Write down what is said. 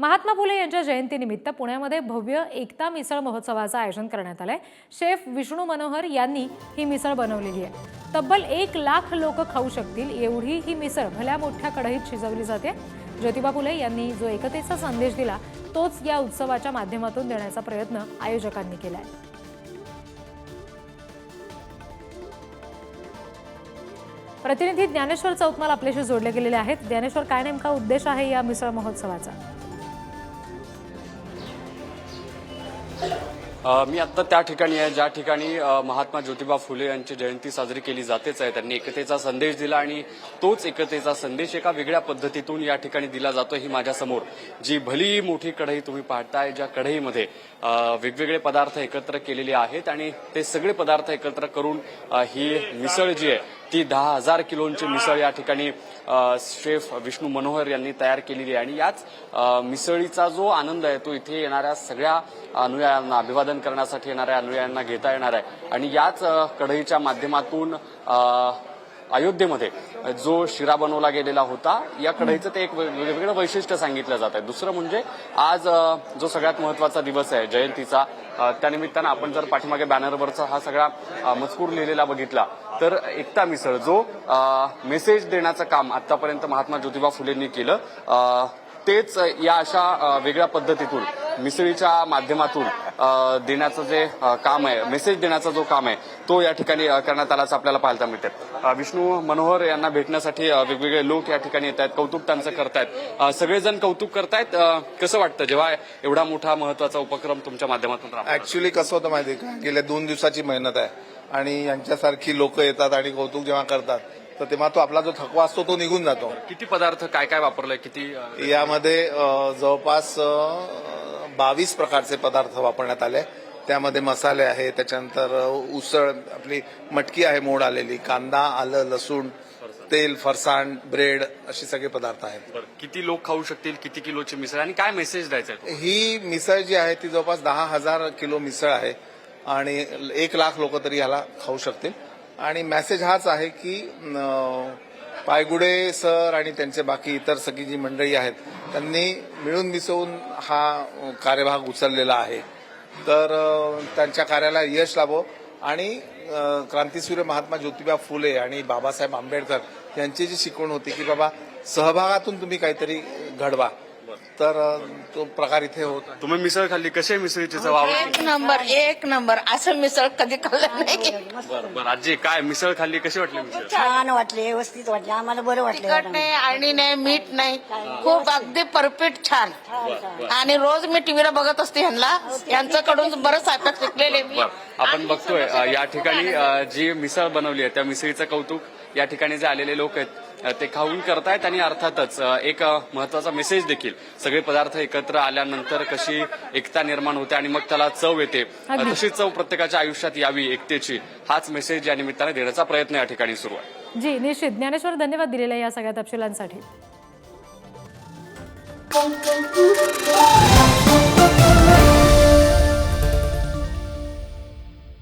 महात्मा फुले यांच्या जयंतीनिमित्त पुण्यामध्ये भव्य एकता मिसळ महोत्सवाचं आयोजन करण्यात आलंय. शेफ विष्णू मनोहर यांनी ही मिसळ बनवलेली आहे. तब्बल एक लाख लोक खाऊ शकतील एवढी ही मिसळ भल्या मोठ्या कढईत शिजवली जाते. ज्योतिबा फुले यांनी जो एकतेचा संदेश दिला तोच या उत्सवाच्या माध्यमातून देण्याचा प्रयत्न आयोजकांनी केलाय. प्रतिनिधी ज्ञानेश्वर चौतमाल आपल्याशी जोडले गेलेले आहेत. ज्ञानेश्वर काय नेमका उद्देश आहे या मिसळ महोत्सवाचा? मी आत्ता त्या ठिकाणी आहे ज्या ठिकाणी महात्मा ज्योतिबा फुले यांची जयंती साजरी केली जातेच आहे. त्यांनी एकतेचा संदेश दिला आणि तोच एकतेचा संदेश एका वेगळ्या पद्धतीतून या ठिकाणी दिला जातो ही माझ्यासमोर जी भली मोठी कढई तुम्ही पाहताय ज्या कढईमध्ये वेगवेगळे पदार्थ एकत्र केलेले आहेत आणि ते सगळे पदार्थ एकत्र करून ही मिसळ जी आहे ती दहा हजार किलोची मिसळ या ठिकाणी शेफ विष्णू मनोहर यांनी तयार केलेली आहे. आणि याच मिसळीचा जो आनंद आहे तो इथे येणाऱ्या सगळ्या अनुयायांना अभिवादन करण्यासाठी येणाऱ्या अनुयायांना घेता येणार आहे. आणि याच कढईच्या माध्यमातून अयोध्येमध्ये. जो शिरा बनवला गेलेला होता या कढईचं ते एक वेगवेगळं वैशिष्ट्य सांगितलं जात आहे. दुसरं म्हणजे आज जो सगळ्यात महत्त्वाचा दिवस आहे जयंतीचा त्यानिमित्तानं आपण जर पाठीमागे बॅनरवरचा हा सगळा मजकूर लिहिलेला बघितला तर एकता मिसळ जो मेसेज देण्याचं काम आतापर्यंत महात्मा ज्योतिबा फुलेंनी केलं तेच या अशा वेगळ्या पद्धतीतून मिसळीच्या माध्यमातून देण्याचं जे काम आहे मेसेज देण्याचा जो काम आहे तो या ठिकाणी करण्यात आल्याचं आपल्याला पाहायला मिळते विष्णू मनोहर यांना भेटण्यासाठी वेगवेगळे लोक या ठिकाणी येत आहेत कौतुक त्यांचं करतायत. सगळेजण कौतुक करतायत. कसं वाटतं? जेव्हा एवढा मोठा महत्त्वाचा उपक्रम तुमच्या माध्यमातून ऍक्च्युली कसं होतं माहिती आहे गेल्या दोन दिवसाची मेहनत आहे. आणि यांच्यासारखी लोक येतात आणि कौतुक जेव्हा करतात तर तेव्हा तो आपला जो थकवा असतो तो निघून जातो. किती पदार्थ काय काय वापरलंय? किती यामध्ये जवळपास बावीस प्रकारचे पदार्थ वापरण्यात आले. त्यामध्ये मसाले आहे त्याच्यानंतर उसळ आपली मटकी आहे मोड आलेली. कांदा आलं लसूण तेल फरसाण ब्रेड असे सगळे पदार्थ आहेत. बरं, किती लोक खाऊ शकतील? किती किलोची मिसळ? आणि काय मेसेज द्यायचा? ही मिसळ जी आहे ती जवळपास दहा हजार किलो मिसळ आहे. आणि एक लाख लोक तरी ह्याला खाऊ शकतील. आणि मेसेज हाच आहे की पायगुडे सर आणि त्यांचे बाकी इतर सगळी जी मंडळी आहेत त्यांनी मिळून मिसळून हा कार्यभाग उचललेला आहे. तर त्यांच्या कार्याला यश लाभो. आणि क्रांतीसूर्य महात्मा ज्योतिबा फुले आणि बाबासाहेब आंबेडकर यांची जी शिकवण होती की बाबा सहभागातून तुम्ही काहीतरी घडवा. तर तो प्रकार इथे होत तुम्ही मिसळ खाल्ली कशी आहे मिसळीची चव आवडली? एक नंबर एक नंबर असं मिसळ कधी खाल्लं नाही. बरं बरं आजी काय मिसळ खाल्ली कशी वाटली मिसळ? छान वाटले व्यवस्थित वाटले आम्हाला बरं तिखट वाटलं. नाही आणि नाही मीठ नाही खूप अगदी परफेक्ट छान. आणि रोज मी टीव्हीला बघत असते ह्यांना यांच्याकडून बरंच स्वयंपाक शिकलेले मी. बर आपण बघतोय अ, या ठिकाणी अ, जी मिसळ बनवली आहे त्या मिसळीचं कौतुक या ठिकाणी जे आलेले लोक आहेत ते खाऊन करतायत आणि अर्थातच एक महत्त्वाचा मेसेज देखील. सगळे पदार्थ एकत्र आल्यानंतर कशी एकता निर्माण होते आणि मग त्याला चव येते. तशी चव प्रत्येकाच्या आयुष्यात यावी एकतेची. हाच मेसेज या निमित्ताने देण्याचा प्रयत्न या ठिकाणी सुरू आहे. जी निश्चित. ज्ञानेश्वर धन्यवाद दिलेल्या या सगळ्या तपशिलांसाठी.